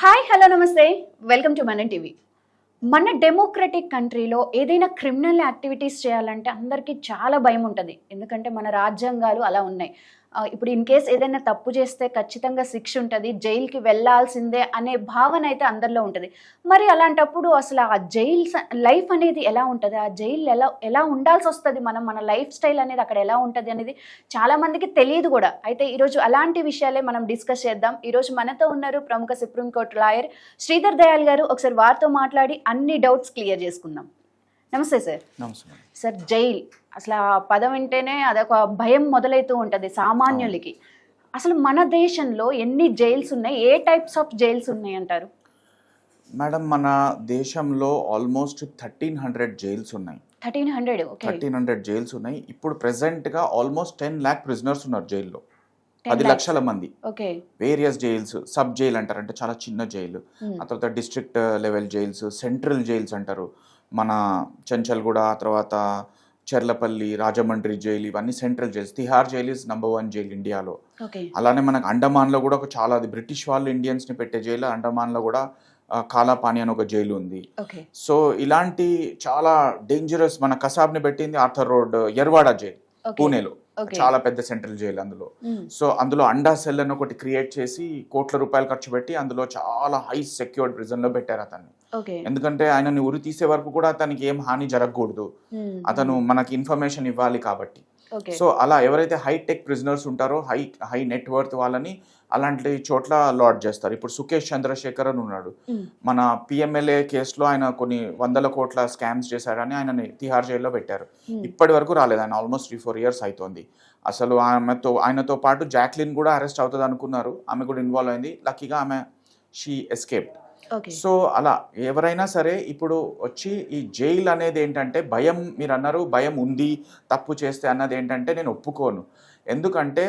Hi hello నమస్తే. Welcome to Mana TV. మన democratic కంట్రీలో ఏదైనా క్రిమినల్ యాక్టివిటీస్ చేయాలంటే అందరికీ చాలా భయం ఉంటుంది. ఎందుకంటే మన రాజ్యాంగాలు అలా ఉన్నాయి. ఇప్పుడు ఇన్ కేస్ ఏదైనా తప్పు చేస్తే ఖచ్చితంగా శిక్ష ఉంటుంది జైలుకి వెళ్ళాల్సిందే అనే భావన అయితే అందరిలో ఉంటుంది. మరి అలాంటప్పుడు అసలు ఆ జైల్ లైఫ్ అనేది ఎలా ఉంటుంది? ఆ జైలు ఎలా ఎలా ఉండాల్సి వస్తుంది మనం? మన లైఫ్ స్టైల్ అనేది అక్కడ ఎలా ఉంటుంది అనేది చాలా మందికి తెలియదు కూడా. అయితే ఈరోజు అలాంటి విషయాలే మనం డిస్కస్ చేద్దాం. ఈరోజు మనతో ఉన్నారు ప్రముఖ సుప్రీంకోర్టు లాయర్ శ్రీధర్ దయాల్ గారు. ఒకసారి వారితో మాట్లాడి అన్ని డౌట్స్ క్లియర్ చేసుకుందాం. నమస్తే సార్. నమస్తే. Sir jail. అసలు ఆ పదం వింటేనే అదొక భయం మొదలైతూ ఉంటుంది సామాన్యులకి. అసలు మన దేశంలో ఎన్ని జైల్స్ ఉన్నాయి? ఏ టైప్స్ ఆఫ్ జైల్స్ ఉన్నాయి అంటారు? మేడం మన దేశంలో ఆల్మోస్ట్ థర్టీన్ హండ్రెడ్ జైల్స్ ఉన్నాయి. Thirteen hundred thirteen hundred jails ఉన్నాయి. ఇప్పుడు ప్రెసెంట్గా ఆల్మోస్ట్ టెన్ ల్యాక్ ప్రిజనర్స్ ఉన్నారు జైల్లో. 10 పది. లక్షల మంది. Okay. Various jails sub jail అంటారు. అంటే చాలా చిన్న జైలు. ఆ తర్వాత district level jails central jails అంటారు. మన చెంచల్గూడ తర్వాత చెర్లపల్లి రాజమండ్రి జైలు ఇవన్నీ central jails. Tihar jail is number one jail ఇండియాలో. అలానే మనకు అండమాన్లో కూడా ఒక చాలా అది బ్రిటిష్ వాళ్ళు ఇండియన్స్ని పెట్టే జైలు అండమాన్లో కూడా కాలాపాని అని ఒక జైలు ఉంది. సో ఇలాంటి చాలా డేంజరస్ మన కసాబ్ని పెట్టింది ఆర్థర్ రోడ్ ఎర్వాడా జైల్ పూణేలో. చాలా పెద్ద సెంట్రల్ జైలు అందులో. సో అందులో అండా సెల్ అని ఒకటి క్రియేట్ చేసి కోట్ల రూపాయలు ఖర్చు పెట్టి అందులో చాలా హై సెక్యూర్డ్ ప్రిజన్లో పెట్టారు అతన్ని. ఎందుకంటే ఆయనని ఉరి తీసే వరకు కూడా అతనికి ఏం హాని జరగకూడదు. అతను మనకి ఇన్ఫర్మేషన్ ఇవ్వాలి కాబట్టి. సో అలా ఎవరైతే హై టెక్ ప్రిజనర్స్ ఉంటారో హై హై నెట్వర్త్ వాళ్ళని అలాంటి చోట్ల లాడ్ చేస్తారు. ఇప్పుడు సుకేష్ చంద్రశేఖర్ అని ఉన్నాడు మన పిఎంఎల్ఏ కేసులో ఆయన కొన్ని వందల కోట్ల స్కామ్స్ చేశాడని ఆయనని తిహార్ జైల్లో పెట్టారు. ఇప్పటి వరకు రాలేదు. ఆయన ఆల్మోస్ట్ త్రీ ఫోర్ ఇయర్స్ అవుతోంది అసలు ఆమెతో ఆయనతో పాటు జాక్లిన్ కూడా అరెస్ట్ అవుతుంది అనుకున్నారు. ఆమె కూడా ఇన్వాల్వ్ అయింది. లక్కీగా ఆమె షీ ఎస్కేప్డ్ సో అలా ఎవరైనా సరే ఇప్పుడు వచ్చి ఈ జైల్ అనేది ఏంటంటే భయం మీరు అన్నారు భయం ఉంది తప్పు చేస్తే అన్నది ఏంటంటే నేను ఒప్పుకోను. ఎందుకంటే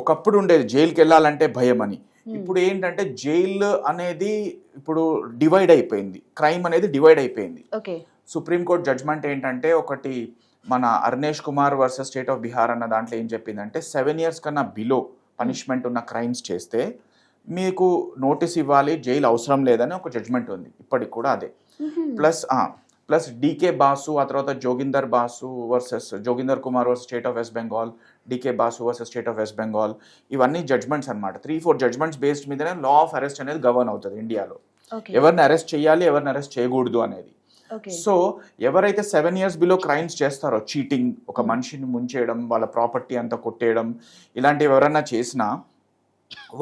ఒకప్పుడు ఉండేది జైలుకి వెళ్ళాలంటే భయం అని ఇప్పుడు ఏంటంటే జైలు అనేది ఇప్పుడు డివైడ్ అయిపోయింది. క్రైమ్ అనేది డివైడ్ అయిపోయింది. ఓకే. సుప్రీంకోర్టు జడ్జ్మెంట్ ఏంటంటే ఒకటి మన Arnesh Kumar versus state of Bihar అన్న దాంట్లో ఏం చెప్పిందంటే సెవెన్ ఇయర్స్ కన్నా బిలో పనిష్మెంట్ ఉన్న క్రైమ్స్ చేస్తే మీకు నోటీస్ ఇవ్వాలి జైలు అవసరం లేదని ఒక జడ్జ్మెంట్ ఉంది. ఇప్పటికి కూడా అదే. ప్లస్ ప్లస్ డీకే బాసు ఆ తర్వాత Joginder Basu versus Joginder Kumar versus state of West Bengal DK Basu versus state of West Bengal ఇవన్నీ జడ్జ్మెంట్స్ అన్నమాట. త్రీ ఫోర్ జడ్జ్మెంట్స్ బేస్డ్ మీదనే లా ఆఫ్ అరెస్ట్ అనేది గవర్న్ అవుతుంది ఇండియాలో. ఎవరిని అరెస్ట్ చేయాలి ఎవరిని అరెస్ట్ చేయకూడదు అనేది. సో ఎవరైతే సెవెన్ ఇయర్స్ బిలో క్రైమ్స్ చేస్తారో చీటింగ్ ఒక మనిషిని ముంచేయడం వాళ్ళ ప్రాపర్టీ అంతా కొట్టేయడం ఇలాంటివి ఎవరైనా చేసినా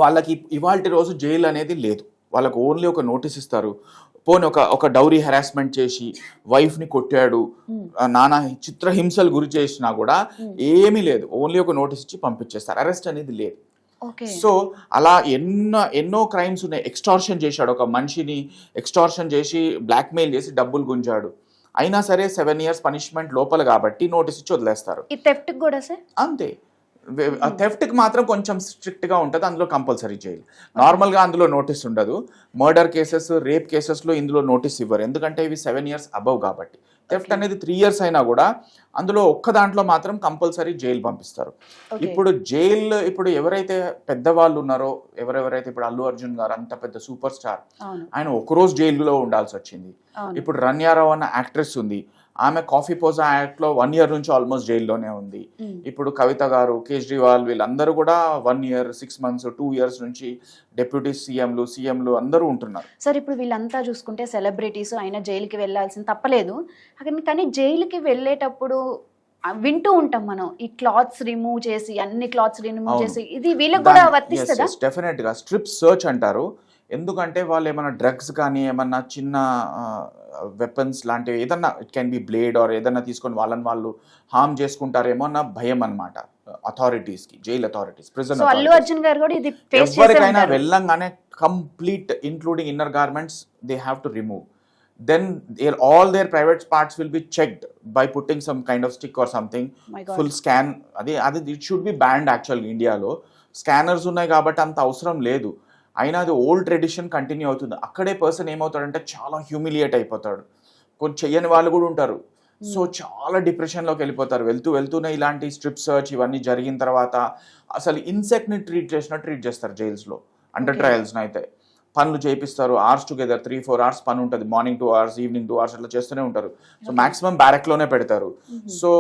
వాళ్ళకి ఇవాళ రోజు జైలు అనేది లేదు. వాళ్ళకు ఓన్లీ ఒక నోటీస్ ఇస్తారు. పోనీ ఒక ఒక డౌరీ హెరాస్మెంట్ చేసి వైఫ్ని కొట్టాడు ఆ నానా చిత్రహింసలు గురి చేసినా కూడా ఏమీ లేదు. ఓన్లీ ఒక నోటీస్ ఇచ్చి పంపించేస్తారు. అరెస్ట్ అనేది లేదు. ఓకే. సో అలా ఎన్నో ఎన్నో క్రైమ్స్ ఉన్నాయి. ఎక్స్టార్షన్ చేశాడు ఒక మనిషిని ఎక్స్టార్షన్ చేసి బ్లాక్మెయిల్ చేసి డబ్బులు గుంజాడు. అయినా సరే సెవెన్ ఇయర్స్ పనిష్మెంట్ లోపల కాబట్టి నోటీస్ ఇచ్చి వదిలేస్తారు. అంతే. థెఫ్ట్కి మాత్రం కొంచెం స్ట్రిక్ట్గా ఉంటుంది అందులో కంపల్సరీ జైలు నార్మల్గా అందులో నోటీస్ ఉండదు. మర్డర్ కేసెస్ రేప్ కేసెస్లో ఇందులో నోటీస్ ఇవ్వరు. ఎందుకంటే ఇవి సెవెన్ ఇయర్స్ అబవ్ కాబట్టి. థెఫ్ట్. అనేది త్రీ ఇయర్స్ అయినా కూడా అందులో ఒక్క దాంట్లో మాత్రం కంపల్సరీ జైలు పంపిస్తారు. ఇప్పుడు జైలు ఇప్పుడు ఎవరైతే పెద్దవాళ్ళు ఉన్నారో ఎవరెవరైతే ఇప్పుడు అల్లు అర్జున్ గారు అంత పెద్ద సూపర్ స్టార్ ఆయన ఒకరోజు జైలులో ఉండాల్సి వచ్చింది. ఇప్పుడు రన్యారావు అన్న యాక్ట్రెస్ ఉంది. ఆమె కాఫీ పోజా యాక్ట్లో వన్ ఇయర్ నుంచి ఆల్మోస్ట్ జైల్లోనే ఉంది. ఇప్పుడు కవిత గారు కేజ్రీవాల్ వీళ్ళందరూ కూడా one year six months two years నుంచి డెప్యూటీ సీఎంలు సీఎంలు అందరూ ఉంటున్నారు. సార్ ఇప్పుడు వీళ్ళంతా చూసుకుంటే సెలబ్రిటీస్ అయినా జైలుకి వెళ్ళాల్సింది తప్పలేదు. కానీ జైలుకి వెళ్ళేటప్పుడు వింటూ ఉంటాం మనం. ఈ క్లాత్స్ రిమూవ్ చేసి అన్ని క్లాత్స్ రిమూవ్. చేసి ఇది వీళ్ళకి కూడా వర్తిస్తుందా? డెఫినెట్గా. స్ట్రిప్ సర్చ్ అంటారు. ఎందుకంటే వాళ్ళు ఏమైనా డ్రగ్స్ కానీ ఏమన్నా చిన్న వెపన్స్ లాంటివి ఏదన్నా it can be blade or ఏదన్నా తీసుకొని వాళ్ళని వాళ్ళు హార్మ్ చేసుకుంటారేమో అన్న భయం అనమాట అథారిటీస్కి jail authorities prison Allu Arjun గారు కూడా ఇది ఫేస్ చేసే ఎవరికైనా. వెళ్ళంగానే complete including inner garments they have to remove then all their private parts will be checked by putting some kind of stick or something. Full scan అది అది it should be banned actual ఇండియాలో scanners ఉన్నాయి కాబట్టి అంత అవసరం లేదు. అయినా అది ఓల్డ్ ట్రెడిషన్ కంటిన్యూ అవుతుంది. అక్కడే పర్సన్ ఏమవుతాడంటే చాలా హ్యూమిలియేట్ అయిపోతాడు. కొంచెం చెయ్యని వాళ్ళు కూడా ఉంటారు. సో చాలా డిప్రెషన్లోకి వెళ్ళిపోతారు. వెళ్తూ వెళ్తూనే ఇలాంటి స్ట్రిప్ సర్చ్ ఇవన్నీ జరిగిన తర్వాత అసలు ఇన్సెక్ట్ని ట్రీట్ చేసినట్టు ట్రీట్ చేస్తారు జైల్స్లో అండర్. ట్రయల్స్ని అయితే పనులు చేపిస్తారు hours together three four hours పని ఉంటుంది. Morning two hours evening two hours అట్లా చేస్తూనే ఉంటారు. సో మాక్సిమం బ్యారెక్లోనే పెడతారు. సో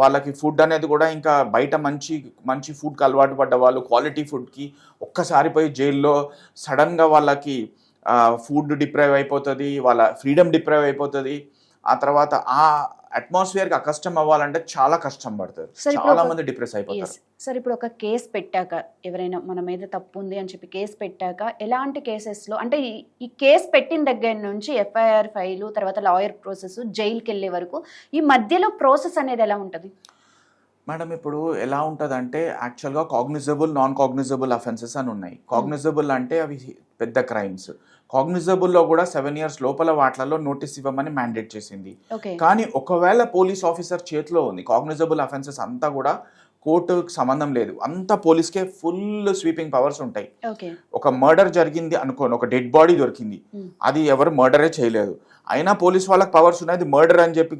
వాళ్ళకి ఫుడ్ అనేది కూడా ఇంకా బయట మంచి మంచి ఫుడ్కి అలవాటు పడ్డ వాళ్ళు క్వాలిటీ ఫుడ్కి ఒక్కసారి పోయి జైల్లో సడన్గా వాళ్ళకి ఫుడ్ డిప్రైవ్ అయిపోతుంది. వాళ్ళ ఫ్రీడమ్ డిప్రైవ్ అయిపోతుంది. ఆ తర్వాత ఆ అట్మాస్ఫియర్కి అకష్టం అవ్వాలంటే చాలా కష్టం పడుతుంది. చాలా మంది డిప్రెస్ అయిపోతారు. సార్ ఇప్పుడు ఒక కేసు పెట్టాక ఎవరైనా మన మీద తప్పు ఉంది అని చెప్పి కేసు పెట్టాక ఎలాంటి కేసెస్లో అంటే ఈ- ఈ కేసు పెట్టిన దగ్గర నుంచి ఎఫ్ఐఆర్ ఫైలు తర్వాత లాయర్ ప్రాసెస్ జైలుకి వెళ్ళే వరకు ఈ మధ్యలో ప్రాసెస్ అనేది ఎలా ఉంటుంది? మేడం ఇప్పుడు ఎలా ఉంటుంది అంటే యాక్చువల్గా కాగ్నిజబుల్ నాన్ కాగ్నిజబుల్ అఫెన్సెస్ అని ఉన్నాయి. కాగ్నిజబుల్ అంటే అవి పెద్ద క్రైమ్స్ కాగ్నిజబుల్లో కూడా సెవెన్ ఇయర్స్ లోపల వాటిలలో నోటీస్ ఇవ్వమని మ్యాండేట్ చేసింది. కానీ ఒకవేళ పోలీస్ ఆఫీసర్ చేతిలో ఉంది కాగ్నిజబుల్ అఫెన్సెస్ అంతా కూడా కోర్టుకు సంబంధం లేదు. అంతా పోలీస్కే ఫుల్ స్వీపింగ్ పవర్స్ ఉంటాయి. ఒక మర్డర్ జరిగింది అనుకోండి ఒక డెడ్ బాడీ దొరికింది. Hmm. అది ఎవరు మర్డరే చేయలేదు. అయినా పోలీస్ వాళ్ళకి పవర్స్ ఉన్నాయి. మర్డర్ అని చెప్పి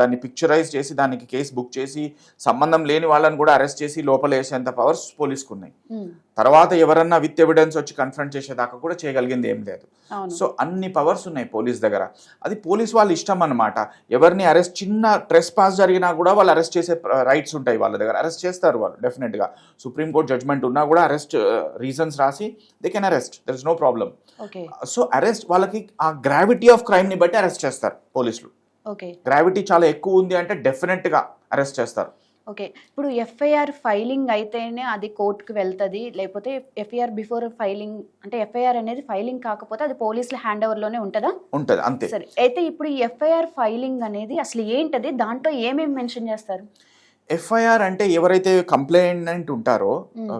దాన్ని పిక్చరైజ్ చేసి దానికి కేసు బుక్ చేసి సంబంధం లేని వాళ్ళని కూడా అరెస్ట్ చేసి లోపల వేసేంత పవర్స్ పోలీస్కు ఉన్నాయి. తర్వాత ఎవరన్నా విత్ ఎవిడెన్స్ వచ్చి కన్ఫ్రంట్ చేసేదాకా కూడా చేయగలిగింది ఏం లేదు. సో అన్ని పవర్స్ ఉన్నాయి పోలీస్ దగ్గర. అది పోలీస్ వాళ్ళ ఇష్టం అన్నమాట. ఎవరిని అరెస్ట్ చిన్న ట్రెస్ పాస్ జరిగినా కూడా వాళ్ళు అరెస్ట్ చేసే రైట్స్ ఉంటాయి వాళ్ళ దగ్గర. అరెస్ట్ చేస్తారు వాళ్ళు డెఫినెట్గా సుప్రీంకోర్టు జడ్జ్మెంట్ ఉన్నా కూడా అరెస్ట్ రీజన్స్ రాసి they can arrest there is no problem okay. So arrest వాళ్ళకి ఆ గ్రావిటీ ఆఫ్ క్రైమ్ని బట్టి అరెస్ట్ చేస్తారు పోలీసులు. గ్రావిటీ చాలా ఎక్కువ ఉంది అంటే డెఫినెట్గా అరెస్ట్ చేస్తారు. ఓకే. ఇప్పుడు ఎఫ్ఐఆర్ ఫైలింగ్ అయితేనే అది కోర్టుకు వెళ్తుంది. లేకపోతే ఎఫ్ఐఆర్ బిఫోర్ ఫైలింగ్ అంటే ఎఫ్ఐఆర్ అనేది ఫైలింగ్ కాకపోతే అది పోలీసుల హ్యాండ్ ఓవర్లోనే ఉంటుందా? ఉంటుంది అంతే. సరే. అయితే ఇప్పుడు ఈ ఎఫ్ఐఆర్ ఫైలింగ్ అనేది అసలు ఏంటది? దాంట్లో ఏమేమి మెన్షన్ చేస్తారు? ఎఫ్ఐఆర్ అంటే ఎవరైతే కంప్లైంట్ ఉంటారో.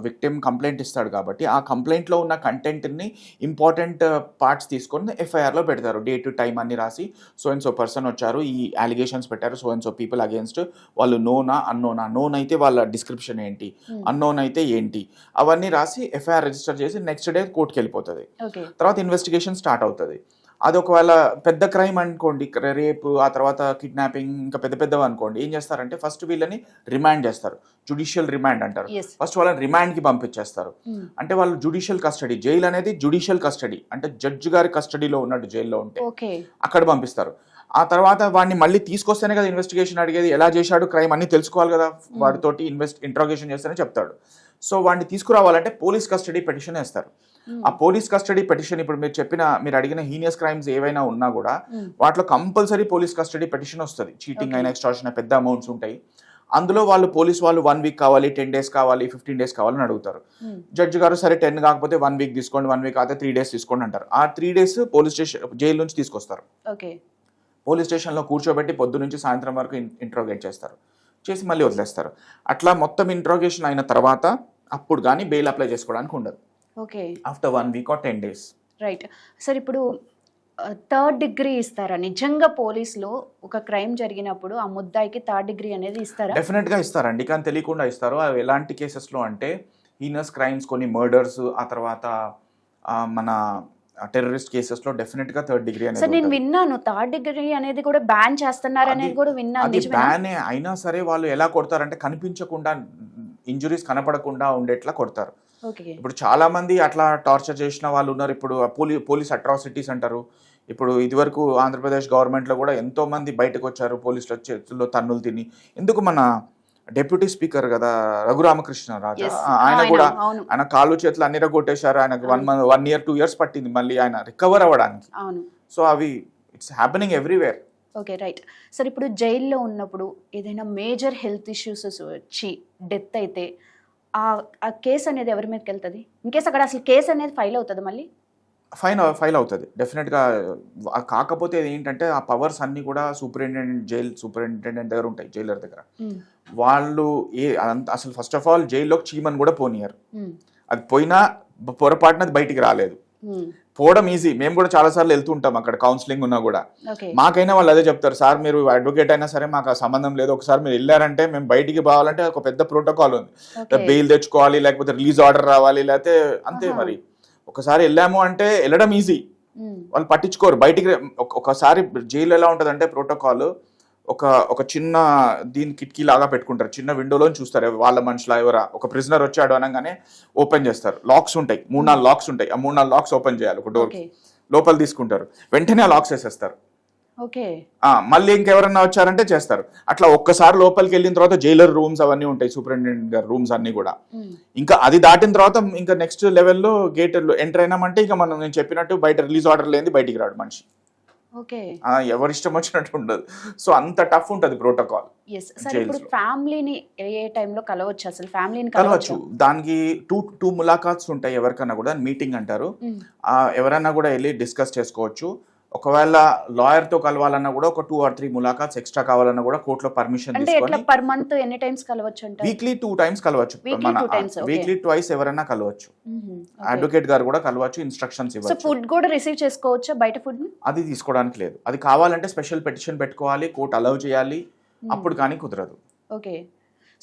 విక్టిమ్ కంప్లైంట్ ఇస్తాడు కాబట్టి ఆ కంప్లైంట్లో ఉన్న కంటెంట్ని ఇంపార్టెంట్ పార్ట్స్ తీసుకొని ఎఫ్ఐఆర్లో పెడతారు. డే టు టైం అన్ని రాసి సో అండ్ సో పర్సన్ వచ్చారు ఈ అలిగేషన్స్ పెట్టారు so and so people against వాళ్ళు నోనా అన్నోనా నోన్ అయితే వాళ్ళ డిస్క్రిప్షన్ ఏంటి. అన్నోన్ అయితే ఏంటి? అవన్నీ రాసి ఎఫ్ఐఆర్ రిజిస్టర్ చేసి నెక్స్ట్ డే కోర్టుకి వెళ్ళిపోతుంది. తర్వాత ఇన్వెస్టిగేషన్ స్టార్ట్ అవుతుంది. అది ఒకవేళ పెద్ద క్రైమ్ అనుకోండి రేపు ఆ తర్వాత కిడ్నాపింగ్ ఇంకా పెద్ద పెద్దవి అనుకోండి ఏం చేస్తారంటే ఫస్ట్ వీళ్ళని రిమాండ్ చేస్తారు. జుడిషియల్ రిమాండ్ అంటారు. ఫస్ట్ వాళ్ళని రిమాండ్కి పంపించేస్తారు. అంటే వాళ్ళు జుడిషియల్ కస్టడీ జైలు అనేది జుడిషియల్ కస్టడీ అంటే జడ్జి గారి కస్టడీలో ఉన్నట్టు జైల్లో ఉంటే అక్కడ పంపిస్తారు. ఆ తర్వాత వాడిని మళ్ళీ తీసుకొస్తేనే కదా ఇన్వెస్టిగేషన్ అడిగేది ఎలా చేశాడు క్రైమ్ అన్ని తెలుసుకోవాలి కదా వాడితోటి ఇన్వెస్ట్ ఇంట్రాగేషన్ చేస్తేనే చెప్తాడు. సో వాడిని తీసుకురావాలంటే పోలీస్ కస్టడీ పెటిషన్ వేస్తారు. ఆ పోలీస్ కస్టడీ పెటిషన్ ఇప్పుడు మీరు చెప్పిన మీరు అడిగిన హీనియస్ క్రైమ్స్ ఏవైనా ఉన్నా కూడా వాటిలో కంపల్సరీ పోలీస్ కస్టడీ పెటిషన్ వస్తుంది. చీటింగ్. అయినా ఎక్స్ట్రాషన్ పెద్ద అమౌంట్స్ ఉంటాయి. అందులో వాళ్ళు పోలీస్ వాళ్ళు వన్ వీక్ కావాలి టెన్ డేస్ కావాలి ఫిఫ్టీన్ డేస్ కావాలని అడుగుతారు. జడ్జి గారు సరే టెన్ కాకపోతే వన్ వీక్ తీసుకోండి వన్ వీక్ అయితే త్రీ డేస్ తీసుకోండి అంటారు. ఆ three days police station jail నుంచి తీసుకొస్తారు. పోలీస్ స్టేషన్లో కూర్చోబెట్టి పొద్దు నుంచి సాయంత్రం వరకు ఇంట్రోగేట్ చేస్తారు. చేసి మళ్ళీ వదిలేస్తారు. అట్లా మొత్తం ఇంట్రోగేషన్ అయిన తర్వాత అప్పుడు కానీ బెయిల్ అప్లై చేసుకోవడానికి ఉండదు. Okay. After one week or ten days right sir ఇప్పుడు థర్డ్ డిగ్రీ ఇస్తారా? నిజంగా పోలీసులో ఒక క్రైమ్ జరిగినప్పుడు ఆ ముద్దాయికి థర్డ్ డిగ్రీ అనేది ఇస్తారా? డెఫినెట్గా ఇస్తారండి కానీ తెలియకుండా ఇస్తారు? అవి ఎలాంటి కేసెస్లో అంటే హీనస్ క్రైమ్స్ కొన్ని మర్డర్స్ ఆ తర్వాత మన టెర్రరిస్ట్ కేసెస్లో డెఫినెట్గా థర్డ్ డిగ్రీ అనేది నేను. విన్నాను. థర్డ్ డిగ్రీ అనేది కూడా బ్యాన్ చేస్తున్నారు అనేది కూడా విన్నాను? బ్యానే అయినా సరే వాళ్ళు ఎలా కొడతారంటే కనిపించకుండా ఇంజురీస్ కనపడకుండా ఉండేట్లా కొడతారు. ఇప్పుడు చాలా మంది అట్లా టార్చర్ చేసిన వాళ్ళు ఉన్నారు. ఇప్పుడు పోలీ పోలీస్ అట్రాసిటీస్ అంటారు. ఇప్పుడు ఇదివరకు ఆంధ్రప్రదేశ్ గవర్నమెంట్లో కూడా ఎంతో మంది బయటకు వచ్చారు పోలీసుల చేతుల్లో తన్నులు తిని. ఎందుకు మన డెప్యూటీ స్పీకర్ కదా రఘురామకృష్ణ రాజా? ఆయన కూడా ఆయన కాళ్ళు చేతులు అన్ని రగొట్టేశారు. ఆయనకు one month one year two years పట్టింది మళ్ళీ ఆయన రికవర్ అవ్వడానికి. సో అవి it's happening everywhere. Okay right. Sir ఇప్పుడు జైల్లో ఉన్నప్పుడు ఏదైనా మేజర్ హెల్త్ ఇష్యూస్ వచ్చి డెత్ అయితే ఆ కేసు అనేది ఎవరి మీదకి వెళ్తుంది? ఇన్ కేసు అక్కడ అసలు కేసు అనేది ఫైల్ అవుతుంది మళ్ళీ? ఫైన్ ఫైల్ అవుతుంది. డెఫినెట్గా కాకపోతే ఏంటంటే ఆ పవర్స్ అన్నీ కూడా సూపరింటెండెంట్ జైల్ సూపరింటెండెంట్ దగ్గర ఉంటాయి జైలర్ దగ్గర. వాళ్ళు ఏ అసలు ఫస్ట్ ఆఫ్ ఆల్ జైల్లోకి చీమని కూడా పోనీయరు. అది పోయినా పొరపాటున అది బయటికి రాలేదు. పోవడం ఈజీ మేము కూడా చాలాసార్లు వెళ్తుంటాం అక్కడ కౌన్సిలింగ్ ఉన్నా కూడా. మాకైనా వాళ్ళు అదే చెప్తారు సార్ మీరు అడ్వకేట్ అయినా సరే మాకు ఆ సంబంధం లేదు. ఒకసారి మీరు వెళ్ళారంటే మేము బయటికి పోవాలంటే ఒక పెద్ద ప్రోటోకాల్ ఉంది. బెయిల్ తెచ్చుకోవాలి లేకపోతే రిలీజ్ ఆర్డర్ రావాలి లేకపోతే అంతే. మరి. ఒకసారి వెళ్ళాము అంటే వెళ్ళడం ఈజీ వాళ్ళు పట్టించుకోరు. బయటికి ఒకసారి జైలు ఎలా ఉంటుంది అంటే ప్రోటోకాల్ ఒక ఒక చిన్న దీని కిటికీ లాగా పెట్టుకుంటారు. చిన్న విండోలో చూస్తారు. వాళ్ళ మనుషుల ఎవరా? ఒక ప్రిజనర్ వచ్చాడు అనగానే ఓపెన్ చేస్తారు. లాక్స్ ఉంటాయి. మూడు నాలుగు లాక్స్ ఉంటాయి. ఆ మూడు నాలుగు లాక్స్ ఓపెన్ చేయాలి ఒక డోర్ లోపల తీసుకుంటారు. వెంటనే ఆ లాక్స్ వేసేస్తారు. మళ్ళీ ఇంకెవరన్నా వచ్చారంటే చేస్తారు. అట్లా ఒక్కసారి లోపలికి వెళ్ళిన తర్వాత జైలర్ రూమ్స్ అవన్నీ ఉంటాయి. సూపరింటెండెంట్ గారి రూమ్స్ అన్ని కూడా. ఇంకా అది దాటిన తర్వాత ఇంకా నెక్స్ట్ లెవెల్లో గేట్ ఎంటర్ అయినామంటే ఇంకా మనం నేను చెప్పినట్టు బయట రిలీజ్ ఆర్డర్ లేని బయటికి రాడు మనిషి. ఓకే. ఆ, ఎవరి ఇష్టం వచ్చినట్టు ఉండదు. సో అంత టఫ్ ఉంటుంది ప్రోటోకాల్. ఫ్యామిలీని ఏ టైంలో కలవచ్చు? అసలు ఫ్యామిలీని కలవచ్చు. దానికి టూ టూ ములాఖాత్స్ ఉంటాయి ఎవరికన్నా కూడా మీటింగ్ అంటారు. ఉమ్. ఆ, ఎవరైనా కూడా వెళ్ళి డిస్కస్ చేసుకోవచ్చు. ఒకవేళ లాయర్తో కలవాలన్నా కూడా ఒక టూ ఆర్ త్రీ ములాఖాత్స్ ఎక్స్ట్రా కావాలన్నా కూడా కోర్టులో పర్మిషన్ అంటే ఎట్లా పర్ మంత్ ఎన్ని టైమ్స్ కలవచ్చు అంటారు వీక్లీ టూ టైమ్స్ కలవచ్చు మన. వీక్లీ ట్వైస్ ఎవరైనా కలవచ్చు. అడ్వకేట్ గారు కూడా కలవచ్చు ఇన్స్ట్రక్షన్స్ ఇవ్వచ్చు. ఫుడ్ కూడా రిసీవ్ చేసుకోవచ్చా బయట ఫుడ్ అది తీసుకోవడానికి లేదు. అది కావాలంటే స్పెషల్ పెటిషన్ పెట్టుకోవాలి కోర్టు అలౌ చేయాలి. అప్పుడు కానీ కుదరదు. ఓకే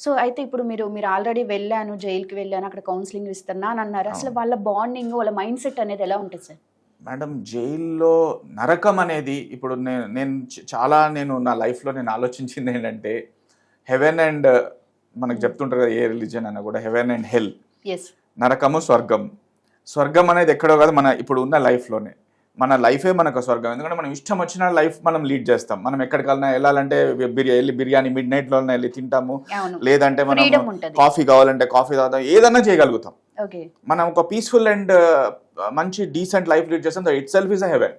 సో అయితే ఇప్పుడు మీరు మీరు ఆల్రెడీ వెళ్ళాను జైలుకి వెళ్ళాను అక్కడ కౌన్సిలింగ్ ఇస్తున్నా అని అన్నారు. అసలు వాళ్ళ బాండింగ్ వాళ్ళ మైండ్ సెట్ అనేది ఎలా ఉంటుంది సార్ మేడం జైల్లో నరకం అనేది ఇప్పుడు నేను నేను చాలా నేను నా లైఫ్లో నేను ఆలోచించింది ఏంటంటే హెవెన్ అండ్ మనకు చెప్తుంటారు కదా ఏ రిలీజన్ అన్న కూడా హెవెన్ అండ్ హెల్. నరకము స్వర్గం. స్వర్గం అనేది ఎక్కడో కాదు మన ఇప్పుడు ఉన్న లైఫ్లోనే. మన లైఫే మనకు స్వర్గం. ఎందుకంటే మనం ఇష్టం వచ్చిన లైఫ్ మనం లీడ్ చేస్తాం. మనం ఎక్కడికైనా వెళ్ళాలంటే బిర్యానీ వెళ్ళి బిర్యానీ మిడ్ నైట్లో వెళ్ళి తింటాము. లేదంటే మనం కాఫీ కావాలంటే కాఫీ తాగుతాం. ఏదన్నా చేయగలుగుతాం. మనం ఒక పీస్ఫుల్ అండ్ మంచి డీసెంట్ లైఫ్ లీడ్ చేస్తాం. Itself is heaven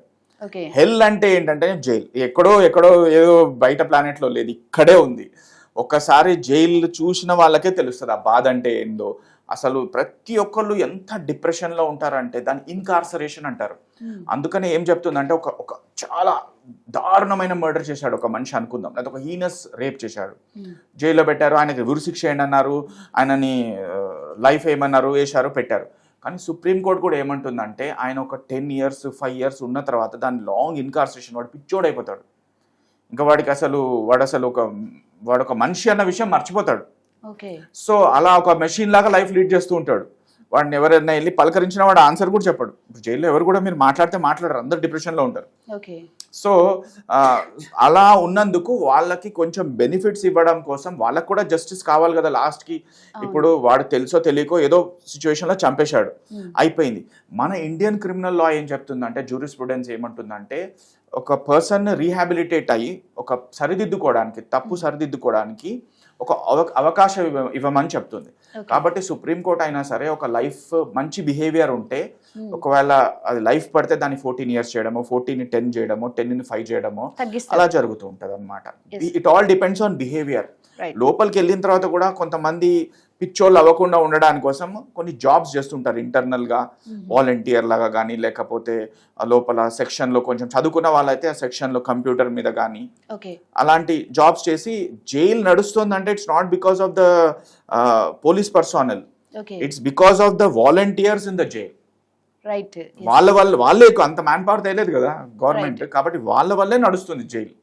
hell అంటే ఏంటంటే జైల్ ఎక్కడో ఎక్కడో ఏదో బయట planet లో లేదు. ఇక్కడే ఉంది. ఒక్కసారి జైలు చూసిన వాళ్ళకే తెలుస్తుంది ఆ బాధ అంటే ఏందో. అసలు ప్రతి ఒక్కళ్ళు ఎంత డిప్రెషన్లో ఉంటారంటే దాన్ని ఇన్కార్సరేషన్ అంటారు. అందుకనే ఏం చెప్తుందంటే ఒక ఒక చాలా దారుణమైన మర్డర్ చేశాడు ఒక మనిషి అనుకుందాం. లేదా ఒక హీనస్ రేప్ చేశాడు. జైల్లో పెట్టారు ఆయనకి ఉరిశిక్ష ఏంటి అన్నారు ఆయనని లైఫ్ ఏమన్నారు వేశారు పెట్టారు. కానీ సుప్రీంకోర్టు కూడా ఏమంటుందంటే ఆయన ఒక టెన్ ఇయర్స్ ఫైవ్ ఇయర్స్ ఉన్న తర్వాత దాని లాంగ్ ఇన్కార్సరేషన్ వాడు పిచ్చోడు అయిపోతాడు ఇంకా వాడికి అసలు వాడు అసలు ఒక వాడు ఒక మనిషి అన్న విషయం మర్చిపోతాడు. ఓకే. సో అలా ఒక మెషిన్ లాగా లైఫ్ లీడ్ చేస్తూ ఉంటాడు. వాడిని ఎవరైనా వెళ్ళి పలకరించిన వాడు ఆన్సర్ కూడా చెప్పాడు. ఇప్పుడు జైల్లో ఎవరు కూడా మీరు మాట్లాడితే మాట్లాడరు. అందరు డిప్రెషన్లో ఉంటారు. ఓకే. సో అలా ఉన్నందుకు వాళ్ళకి కొంచెం బెనిఫిట్స్ ఇవ్వడం కోసం వాళ్ళకి కూడా జస్టిస్ కావాలి కదా లాస్ట్కి ఇప్పుడు వాడు తెలుసో తెలియకో ఏదో సిచ్యువేషన్లో చంపేశాడు. అయిపోయింది. మన ఇండియన్ క్రిమినల్ లా ఏం చెప్తుందంటే జూరిస్ప్రుడెన్స్ ఏమంటుందంటే ఒక పర్సన్ రీహాబిలిటేట్ అయ్యి ఒక సరిదిద్దుకోవడానికి తప్పు సరిదిద్దుకోవడానికి ఒక అవ- అవకాశం ఇవ్వ ఇవ్వమని చెప్తుంది. కాబట్టి సుప్రీంకోర్టు అయినా సరే ఒక లైఫ్ మంచి బిహేవియర్ ఉంటే. ఒకవేళ అది లైఫ్ పడితే దాన్ని ఫోర్టీన్ ఇయర్స్ చేయడమో ఫోర్టీన్ టెన్ చేయడమో టెన్ ఫైవ్ చేయడమో అలా జరుగుతూ ఉంటది అనమాట. It all depends on behaviour. లోపలికి వెళ్ళిన తర్వాత కూడా కొంతమంది పిచ్చోళ్ళు అవ్వకుండా ఉండడానికి కోసం కొన్ని జాబ్స్ చేస్తుంటారు ఇంటర్నల్గా వాలంటీర్ లాగా కానీ లేకపోతే లోపల సెక్షన్లో కొంచెం చదువుకున్న వాళ్ళైతే ఆ సెక్షన్లో కంప్యూటర్ మీద కానీ అలాంటి జాబ్స్ చేసి jail నడుస్తుందంటే it's not because of the police personnel it's because of the volunteers in the jail right వాళ్ళ వల్ల వాళ్ళే అంత మ్యాన్ పవర్ తెలియదు కదా గవర్నమెంట్ కాబట్టి వాళ్ళ వల్లే నడుస్తుంది జైలు